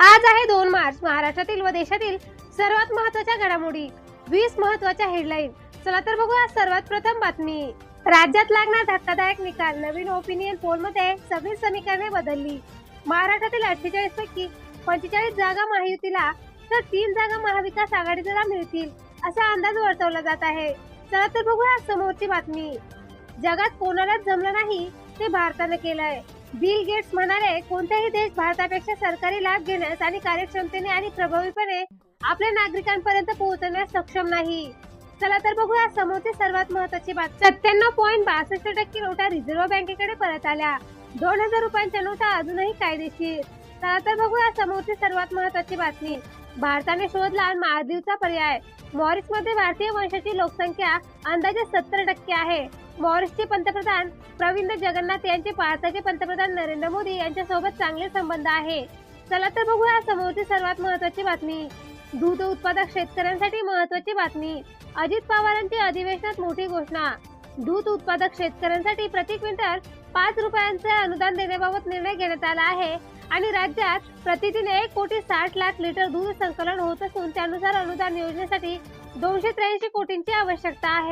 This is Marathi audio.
आज आहे दोन मार्च महाराष्ट्रातील व देशातील सर्वात महत्त्वाच्या घडामोडी. वीस महत्त्वाच्या हेडलाईन चला तर बघूया सर्वात प्रथम बातमी. राज्यात लागणार धक्कादायक निकाल. नवीन ओपिनियन पोलमध्ये सव्वीस समीकरणे बदलली. महाराष्ट्रातील अठ्ठेचाळीस पैकी पंचेचाळीस जागा महायुतीला तर तीन जागा महाविकास आघाडीला मिळतील असा अंदाज वर्तवला जात आहे. चला तर बघूया समोरची बातमी. जगात कोणालाच जमलं नाही ते भारताने केलंय. बिल गेट्स म्हणाले कोणताही देश भारतापेक्षा सरकारी लाभ घेण्यास आणि कार्यक्षमतेने आणि प्रभावीपणे आपल्या नागरिकांपर्यंत पोहोचण्यास सक्षम नाही. चला तर बघूया समोरची सर्वात महत्वाची बात सत्त्याण्णव पॉईंट बासष्ट टक्के नोटा रिझर्व्ह बँकेकडे परत आल्या. दोन हजार रुपयांच्या नोटा अजूनही कायदेशीर. चला तर बघूया समोरची सर्वात महत्वाची बातमी. भारताने शोधला मालदीवचा पर्याय. मॉरिसमध्ये भारतीय वंशाची लोकसंख्या अंदाजे सत्तर टक्के आहे. मॉरिसचे पंतप्रधान प्रविंद जगन्नाथ यांचे भारताचे पंतप्रधान नरेंद्र मोदी यांच्यासोबत चांगले संबंध आहे. चला तर बघूया समोरची सर्वात महत्वाची बातमी. दूध उत्पादक शेतकऱ्यांसाठी महत्वाची बातमी. अजित पवारांची अधिवेशनात मोठी घोषणा. दूध उत्पादक शेतकऱ्यांसाठी प्रति क्विंटल पाच रुपयांचे अनुदान देण्याबाबत निर्णय घेण्यात आला आहे आणि राज्यात प्रतिदिन एक कोटी साठ लाख लिटर दूध संकलन होत असून त्यानुसार अनुदान योजनेसाठी दोनशे त्र्याऐंशी कोटींची आवश्यकता आहे.